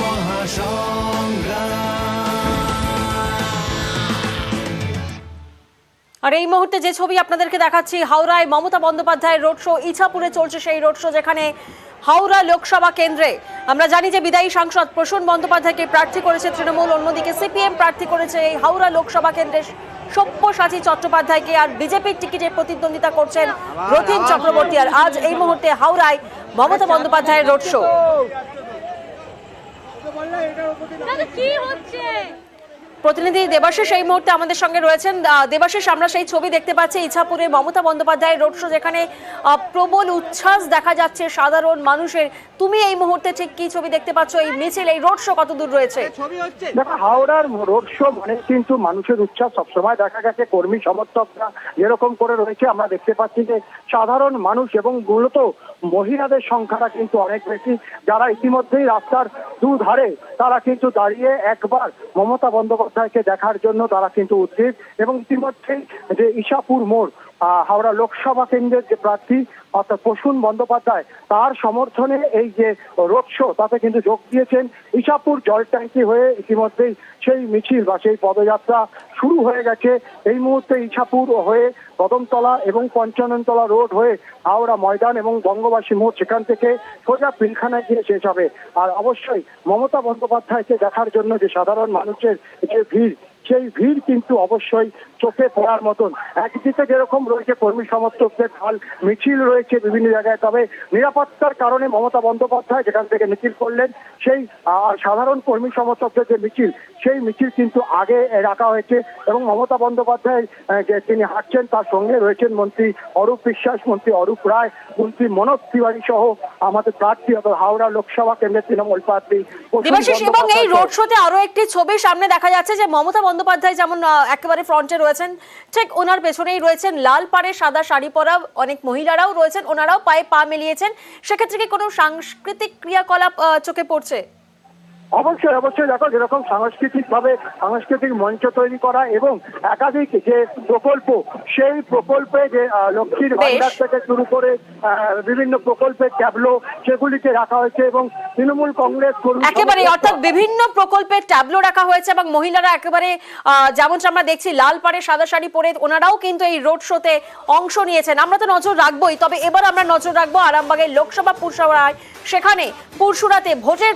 মহাসংগ্রাম। আর এই মুহূর্তে যে ছবি আপনাদেরকে দেখাচ্ছি, হাওড়ায় মমতা বন্দ্যোপাধ্যায়ের রোড শো, ইছাপুরে চলছে সেই রোড শো যেখানে হাওড়া লোকসভা কেন্দ্রে আমরা জানি যে বিদায়ী সাংসদ প্রসূন বন্দ্যোপাধ্যায়কে প্রার্থী করেছে তৃণমূল, অন্যদিকে সিপিএম প্রার্থী করেছে এই হাওড়া লোকসভা কেন্দ্রের সব্যসাচী চট্টোপাধ্যায়কে, আর বিজেপির টিকিটে প্রতিদ্বন্দ্বিতা করছেন রথীন চক্রবর্তী। আর আজ এই মুহূর্তে হাওড়ায় মমতা বন্দ্যোপাধ্যায়ের রোড শো। কি হচ্ছে? প্রতিনিধি দেবাশিস এই মুহূর্তে আমাদের সঙ্গে রয়েছেন। দেবাশিস আমরা সেই ছবি দেখতে পাচ্ছি ইছাপুরে মমতা বন্দ্যোপাধ্যায়ের রোড শো যেখানে প্রবল উচ্ছ্বাস দেখা যাচ্ছে সাধারণ মানুষের। তুমি এই মুহূর্তে ঠিক কি ছবি দেখতে পাচ্ছ? এই মিছিল এই রোড শো কত দূর রয়েছে দেখো হাওড়ার রোড শো মানে কিন্তু মানুষের উচ্ছ্বাস সবসময় দেখা গেছে। কর্মী সমর্থকরা যেরকম করে রয়েছে আমরা দেখতে পাচ্ছি যে সাধারণ মানুষ এবং মূলত মহিলাদের সংখ্যাটা কিন্তু অনেক বেশি। যারা ইতিমধ্যেই রাস্তার দুধারে, তারা কিন্তু দাঁড়িয়ে একবার মমতা বন্দ্যোপাধ্যায়কে দেখার জন্য তারা কিন্তু উদ্গ্রীব এবং ইতিমধ্যেই যে ঈশাপুর মোড় হাওড়া লোকসভা কেন্দ্রের যে প্রার্থী অর্থাৎ প্রসূন বন্দ্যোপাধ্যায়, তার সমর্থনে এই যে রোড শো, তাতে কিন্তু যোগ দিয়েছেন। ইশাপুর জল ট্যাঙ্কি হয়ে ইতিমধ্যেই সেই মিছিল বা সেই পদযাত্রা শুরু হয়ে গেছে। এই মুহূর্তে ইছাপুর হয়ে কদমতলা এবং পঞ্চাননতলা রোড হয়ে হাওড়া ময়দান এবং বঙ্গবাসী মোড় সেখান থেকে সোজা পিলখানায় গিয়ে শেষ হবে। আর অবশ্যই মমতা বন্দ্যোপাধ্যায়কে দেখার জন্য যে সাধারণ মানুষের যে ভিড় সেই ভিড় কিন্তু অবশ্যই চোখে পড়ার মতন। একদিকে যেরকম রয়েছে কর্মী সমর্থকদের ঢাল মিছিল রয়েছে বিভিন্ন জায়গায় তবে নিরাপত্তার কারণে মমতা বন্দ্যোপাধ্যায় যেখান থেকে মিছিল করলেন সেই সাধারণ কর্মী সমর্থকদের যে মিছিল সেই মিছিল কিন্তু আগে রাখা হয়েছে এবং মমতা বন্দ্যোপাধ্যায় যে তিনি হাঁটছেন তার সঙ্গে রয়েছেন মন্ত্রী অরূপ বিশ্বাস মন্ত্রী অরূপ রায় মন্ত্রী মনোজ তিওয়ারি সহ আমাদের প্রার্থী অর্থাৎ হাওড়া লোকসভা কেন্দ্রের তৃণমূল প্রার্থী এবং এই রোড শোতে আরও একটি ছবি সামনে দেখা যাচ্ছে যে মমতা বন্দ্যোপাধ্যায় যেমন একেবারে ফ্রন্টে রয়েছেন, ঠিক ওনার পেছনেই রয়েছেন লাল পাড়ে সাদা শাড়ি পরা অনেক মহিলারাও রয়েছেন, ওনারাও পায়ে পা মিলিয়েছেন। সেক্ষেত্রে কি কোনো সাংস্কৃতিক ক্রিয়াকলাপ চোখে পড়ছে? অবশ্যই অবশ্যই দেখো যেরকম সাংস্কৃতিক ভাবে সাংস্কৃতিক মঞ্চ তৈরি করা এবং একাধিক যে প্রকল্প সেই প্রকল্পে যে লক্ষ্মীর ভান্ডার থেকে শুরু করে বিভিন্ন প্রকল্পের ট্যাবলো সেগুলিকে রাখা হয়েছে এবং তৃণমূল কংগ্রেস একেবারে অর্থাৎ বিভিন্ন প্রকল্পের ট্যাবলো রাখা হয়েছে এবং মহিলারা একেবারে আহ, যেমনটা আমরা দেখছি লাল পাড়ে সাদা শাড়ি পরে ওনারাও কিন্তু এই রোড শোতে অংশ নিয়েছেন। আমরা তো নজর রাখবোই তবে এবার আমরা নজর রাখব আরামবাগের লোকসভা পুরসভায়। সেখানে পুরসুরাতে ভোটের